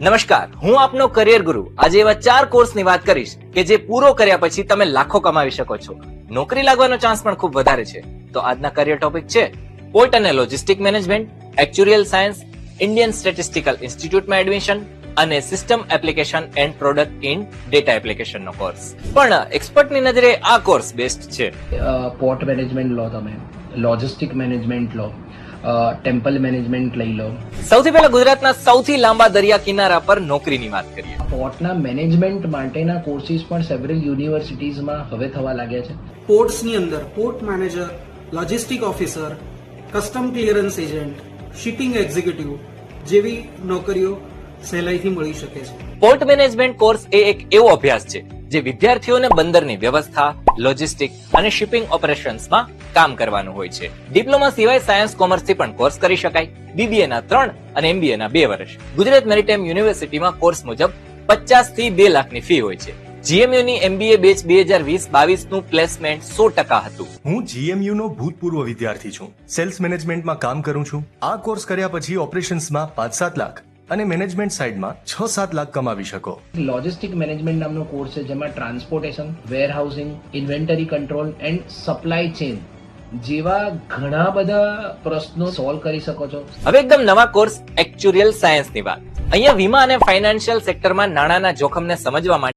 નમસ્કાર, હું આપનો કરિયર ગુરુ આજે એવા ચાર કોર્સની વાત કરીશ કે જે પૂરો કર્યા પછી તમે લાખો કમાવી શકો છો. નોકરી લાગવાનો ચાન્સ પણ ખૂબ વધારે છે. તો આજના કરિયર ટોપિક છે પોર્ટ અને logistic management actuarial science Indian statistical ઇન્સ્ટિટ્યૂટમાં admission અને system application and product in data application no course પણ એક્સપર્ટની નજરે આ કોર્સ બેસ્ટ છે. પોર્ટ મેનેજમેન્ટ લો તમે લોજિસ્ટિક મેનેજમેન્ટ લો ટેમ્પલ મેનેજમેન્ટ લઈ લો. સૌથી પહેલા ગુજરાતના સૌથી લાંબા દરિયા કિનારા પર નોકરીની વાત કરીએ. પોર્ટના મેનેજમેન્ટ માટેના કોર્સિસ પણ સેવરલ યુનિવર્સિટીઝમાં હવે થવા લાગ્યા છે. પોર્ટ્સની અંદર port manager logistic officer custom clearance agent shipping executive જેવી નોકરીઓ સહેલાઈથી મળી શકે છે. પોર્ટ મેનેજમેન્ટ કોર્સ એ એક એવો અભ્યાસ છે જે વિદ્યાર્થીઓને બંદરની વ્યવસ્થા લોજિસ્ટિક અને શિપિંગ ઓપરેશન્સમાં કામ કરવાનું હોય છે. ડિપ્લોમા સિવાય સાયન્સ કોમર્સથી પણ કોર્સ કરી શકાય. બીબીએ ના ત્રણ અને એમબીએ ના બે વર્ષ. ગુજરાત મેરીટાઈમ યુનિવર્સિટીમાં કોર્સ મુજબ પચાસથી બે લાખની ફી હોય છે. જીએમયુ ની એમબીએ બેચ બે હજાર વીસ બાવીસનું પ્લેસમેન્ટ સો ટકા હતું. હું જીએમયુ નો ભૂતપૂર્વ વિદ્યાર્થી છું. સેલ્સ મેનેજમેન્ટમાં કામ કરું છું. આ કોર્સ કર્યા પછી ઓપરેશન્સમાં પાંચ સાત લાખ. અને મેનેજમેન્ટ સાઇડમાં છ સાત લાખ કમાવી શકો. લોજિસ્ટિક મેનેજમેન્ટ નામનો કોર્સ છે જેમાં transportation warehousing inventory control and supply chain જેવા ઘણા બધા પ્રશ્નો સોલ્વ કરી શકો છો. હવે એકદમ નવા કોર્સ એક્ચ્યુરિયલ સાયન્સની વાત. અહીંયા વીમા અને ફાઇનાન્શિયલ સેક્ટરમાં નાણાંના જોખમને સમજવા માટે